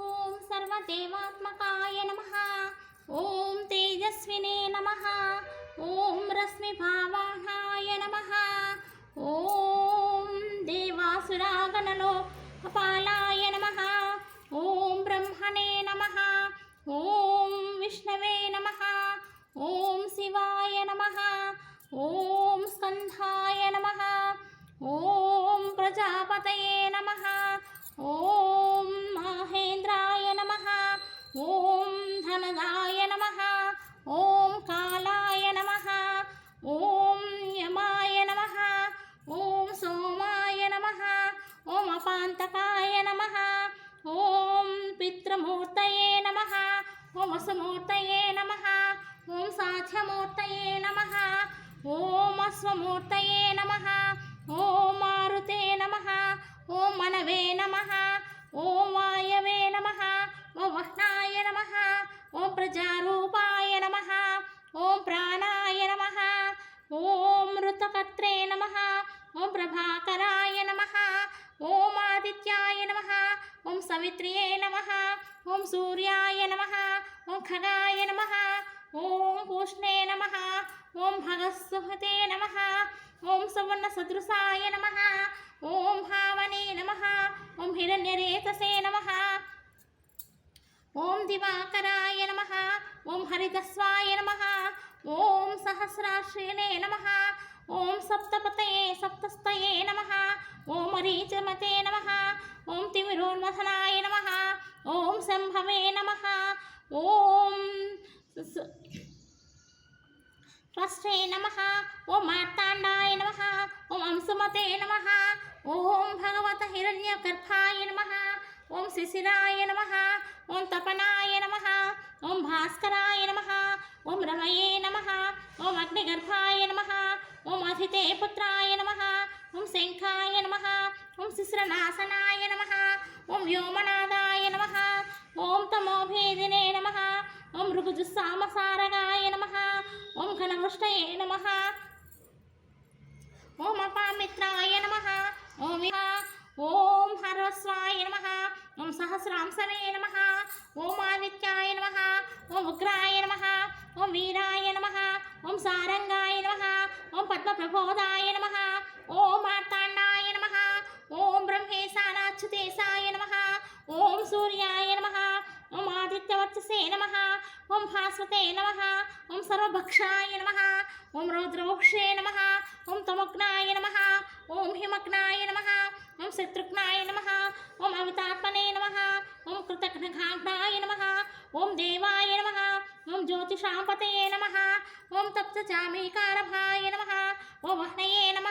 ఓం సర్వదేవాత్మకాయ నమ. ఓం తేజస్వినే నమ. ఓం రశ్మిభావాహాయ నమ. ఓం దేవాసురాగణలో కపాలాయ నమ. ఓం బ్రహ్మణే నమ. ఓం విష్ణవే నమ. ఓం శివాయ నమ. ఓం స్కంధాయ నమ. ఓం ప్రజాపతయే ఓం వసుమూర్తయే నమ ఓం సాధ్యమూర్తయే నమ ఓం అశ్వమూర్తయే నమ ఓం మారుతే నమ ఓం మనవే నమ ఓం వాయవే నమ ఓం వహ్నాయ నమ ఓం ప్రజారూపాయ నమ ఓం ప్రాణాయ నమ ఓం ఋతకర్త్రే నమ ఓం ఓం సవిత్రియే నమ ఓం సూర్యాయ నమ ఓం ఖగాయ నమ ఓం పూష్ణే నమ ఓం భగస్సుహతే నమ ఓం సువర్ణ సదృశాయ నమ ఓం భావనే నమ ఓం హిరణ్యరేతసే నమ ఓం దివాకరాయ నమ ఓం హరితస్వాయ నమ ఓం సహస్రాశ్రేణే నమ ఓం సప్తపతయే సప్తస్తయే నమ ఓం మరీచమతే నమ ఓం తిమిరోన్మథనాయ నమ ఓం శంభవే నమ ఓం సు- నమ ఓం మార్తాండాయ నమ ఓం అంశుమతే నమ ఓం భగవత హిరణ్యగర్భాయ నమ ఓం శిశిరాయ నమ ఓం తపనాయ నమ ఓం భాస్కరాయ నమ ఓం రమయే నమ ఓం అగ్నిగర్భాయ నమ ఓం అధితే పుత్రాయ నమ ఓం శంఖాయ నమ ఓం శిశ్రనాశనాయ నమ ఓం వ్యోమనాథాయ నమ ఓం తమోభేదినే నమ ఓం ఋగుజుస్సామసారగాయ నమ ఓం ఘనవృష్టయే నమ ఓం అపామిత్రాయ నమ ఓం ఓం హరస్వాయ నమ ఓం సహస్రాంసవే నమ ఓం ఆదిత్యాయ నమ ఓం ఉగ్రాయ నమ ఓం వీరాయ నమ ఓం సారంగాయ నమ ఓం పద్మప్రబోధాయ నమ ఓం భాస్వతే నమ ఓం సర్వభక్షాయ నమ ఓం రౌద్రవక్షే నమ ఓం తమగ్నాయ నమ ఓం హిమగ్నాయ నమ ఓం శత్రుఘ్నాయ నమ ఓం అవితాత్మనే నమ ఓం కృతఘ్నఘాగ్నాయ నమ ఓం దేవాయ నమ ఓం జ్యోతిషాంపతయే నమ ఓం తప్తచామీకారభాయ నమ ఓం వహ్నయే నమ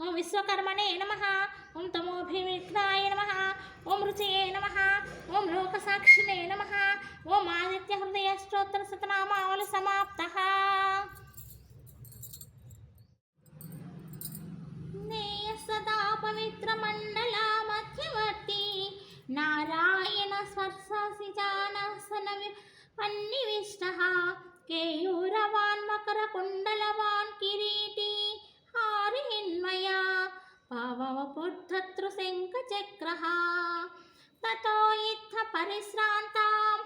ఓం విశ్వకర్మణే నమ ఓం తమోభివిఘ్నాయ నమ ఓం రుచయే నమ ఓం లోకసాక్షినే నమ ఓం ఆదిత్య హృదయ స్తోత్ర సతనామావళి సమాప్త. నేయ సదా పవిత్ర మండల మధ్యవర్తి నారాయణ స్వర్శసిజానసన పన్నివిష్ట కేయూరవాన్ మకర కుండలవాన్ కిరీటి హారిహిన్మయ పవపుద్ధతృ శంఖచక్ర. తతో ఇత్థ పరిశ్రాంతాం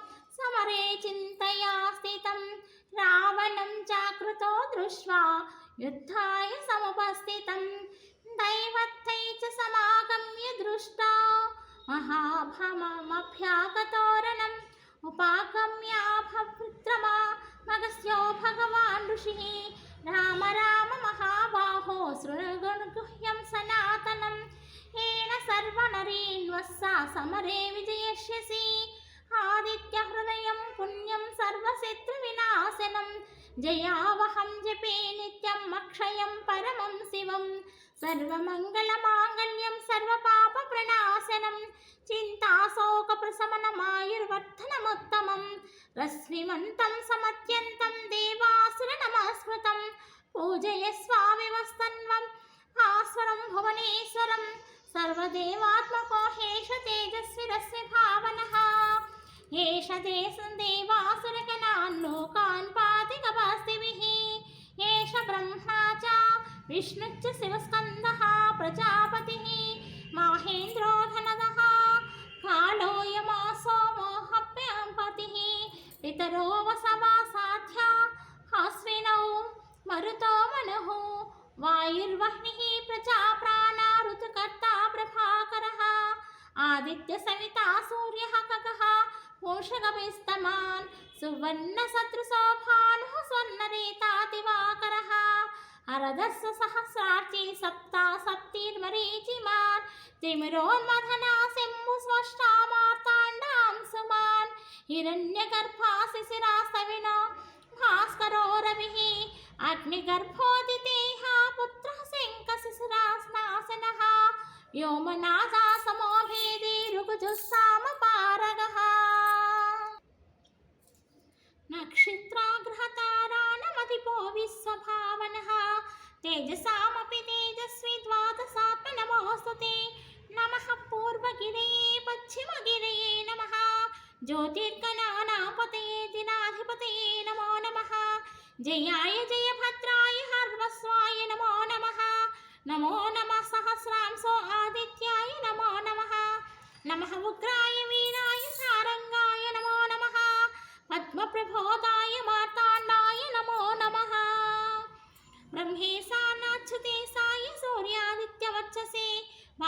చాకృతో దృష్ట్వా యుద్ధాయ సముపస్థితం దైవత్తై చ సమాగమ్య దృష్టా మహాభమమభ్యాగతోరణం ఉపాగమ్యాభవృత్రమా మగస్యో భగవాన్ ఋషిः రామ రామ మహాబాహో శృణుగుణగుహ్యం సనాతనం ఏన సర్వనరీన్వస్సా సమరే విజయష్యసి ఆదిత్య హృదయం పుణ్యం సర్వశత్రు వినాశనం జయావహం జపే నిత్యం అక్షయం పరమం శివం. సర్వమంగళమాంగళ్యం సర్వపాప ప్రణాశనం చింతాశోక ప్రశమనమాయుర్వర్ధనముత్తమం రశ్మిమంతం సమత్యంతం దేవాసుర నమస్కృతం పూజయ స్వామివస్తన్వం ఆస్వరం భువనేశ్వరం. సర్వదేవాత్మకోహేష తేజస్వి రస్మి భావనః. ఏష దేశందే వాసురకణాన్నో కాన్పాతిక వాస్తివిః ఏష బ్రహ్మాచ విష్ణుచ్చ శివస్కందః ప్రజాపతిः మాహేంద్రో ధనదః కాళోయమాసో మోహప్యంపతిः పితరో వసవా సాధ్య హాస్వినౌ మరుతో మనుః వాయుర్వహ్నిః ప్రజా ప్రాణ ఋతుకర్త ప్రభాకరः ఆదిత్య సవిత भूषणवैस्तमान् सुवर्णशत्रुशोभान् हुसन्नरेतातिवाकरः अरधस्स सहस्रार्चे सप्ता सप्तिर्मरीचिमान् त्रिमिरोन्मथना शम्भुस्वष्टामार्ताण्डां सुमान् हिरण्यगर्भाशिशिरास्तविनो भास्करो रविः। अग्निगर्भोदितेः पुत्रः शङ्खशिशिरास्नासिनः व्योमनादा समोभेदे ऋगुजुस्सामपा विश्वभावनः तेजसामपि तेजस्वी द्वादशात्मनमोऽस्तु ते नमः पूर्वगिरे पश्चिमगिरये नमः ज्योतिर्गणानापतये दिनाधिपतये नमो नमः जयाय जयभद्राय हर्वस्वाय नमो नमः नमो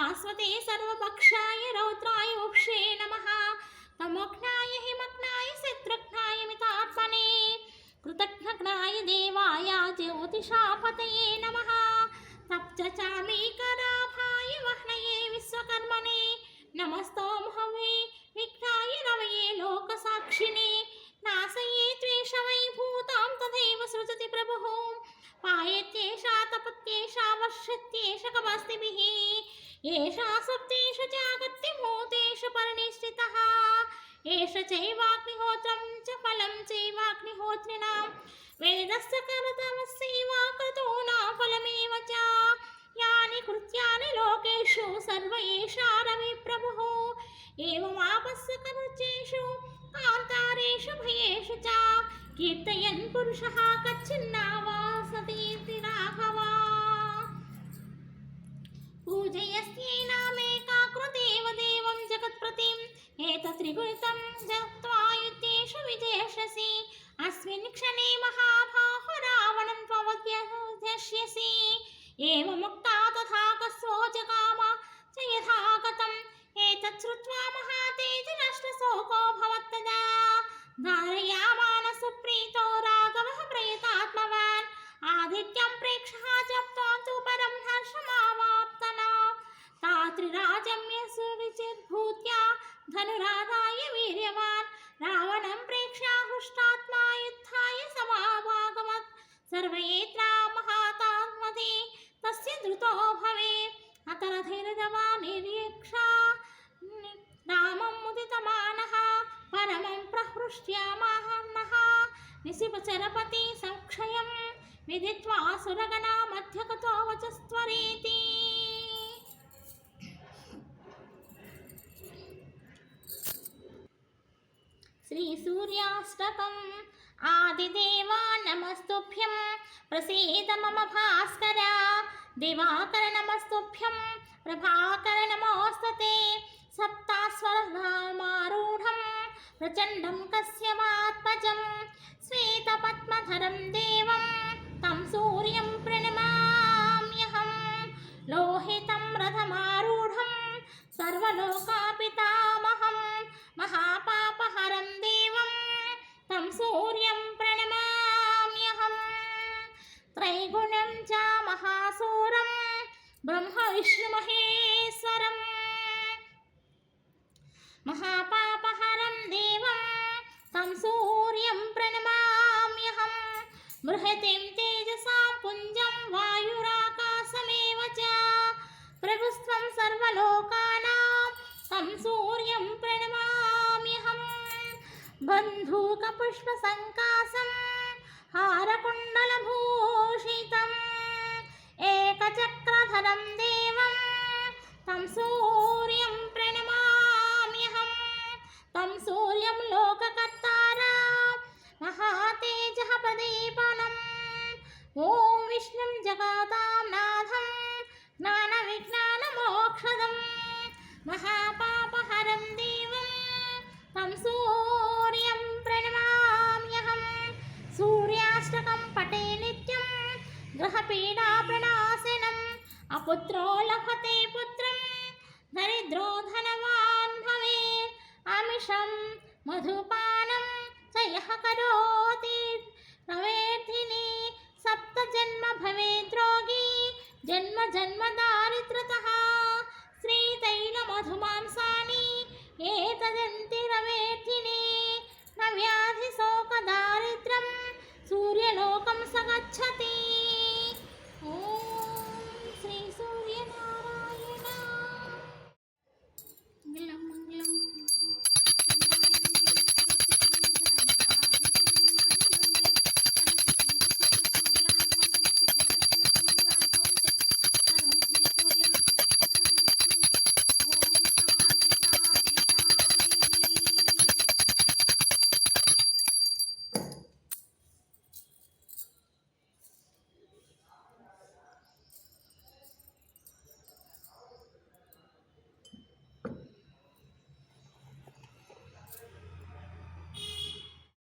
శాశ్వతే సర్వపక్షాయ రౌద్రాయ ఉక్షే నమ. తమోఘ్నాయ హిమగ్నాయ శత్రుఘ్నాయ మితాత్మనే. కృతఘ్నఘ్నాయ దేవాయ జ్యోతిషాపతయే నమ. తప్చామీకరాభాయ వహ్నయే విశ్వకర్మణే నమస్తోమహమే విఘ్నాయ రవయే లోకసాక్షిణే నాశయే ద్వేషమైభూతాం తథైవ సృజతి ప్రభు. పాయత్యేషా తపత్యేషా వర్షత్యేష కవాస్తిభి एषा सप्तेषु जागत्यभूतेषु परिनिष्ठितः एष चैवाग्निहोत्रं च फलं चैवाग्निहोत्रिणां वेदस्य कर्तवस्यैवा क्रतूनां फलमेव च यानि कृत्यानि लोकेषु सर्व एषा रविप्रभुः एवमापस्य कर्चेषु कान्तारेषु भयेषु च कीर्तयन् पुरुषः कच्छिन्नावासतीति पूजयस्यैनामेकाकृतेव देवं जगत्प्रतिम् एतत्त्रिगुणितं जप्त्वायुद्धेषु विजयस्यसि अस्मिन् क्षणे महाबाहो रावणं त्ववध्यस्यसि एवमुक्ता तथा कस्वो जगाम च यथा गतम् एतत् श्रुत्वा महातेजनष्टशोको भवत्तदा धारयामान सुप्रीतो राघवः प्रयतात्मवान् आदित्यं प्रेक्षः जप्त्वा तु परं हर्षमावाप्तना క్షయామాహన్మహా నిశిపచరపతి సంక్షయం విధిత్వా సురగణా మధ్యకతో వచస్వరీతి శ్రీసూర్యాష్టకం ఆదిదేవా నమస్తుభ్యం ప్రసీద మమ భాస్కర దివాకర నమస్తుభ్యం ప్రభాకర నమోస్తతే సప్తాస్వరమారూఢం प्रचण्डं कस्यवात्मजं श्वेतपद्मधरं देवं तं सूर्यं प्रणमाम्यहं लोहितं रथमारूढं सर्वलोकापितामहं महापापहरं देवं तं सूर्यं प्रणमाम्यहं त्रैगुण्यं च महासूरं ब्रह्मविष्णुमहेश्वरम् महापापहरं बृहतिं तेजसां पुञ्जं वायुराकाशमेव च। प्रभुस्त्वं सर्वलोकानां तं सूर्यं प्रणमाम्यहं। बन्धूकपुष्पसङ्कासं हारकुण्डलभूषितम् एकचक्रधरं देवं तं सूर्यं प्रणमाम्यहं। तं सूर्यं लोककर्तारा लभते पुत्रं दरिद्रो धनवान् भवेत्। आमिषं मधुपानं स यः करोति। प्रवेदिनी सप्तजन्म भवेत् रोगी। जन्म जन्म दारिद्रतः। श्रीतैलमधुमांसानि एतदन्ति रवेथिनि न व्याधिशोकदारिद्र्यं सूर्यलोकं स गच्छति।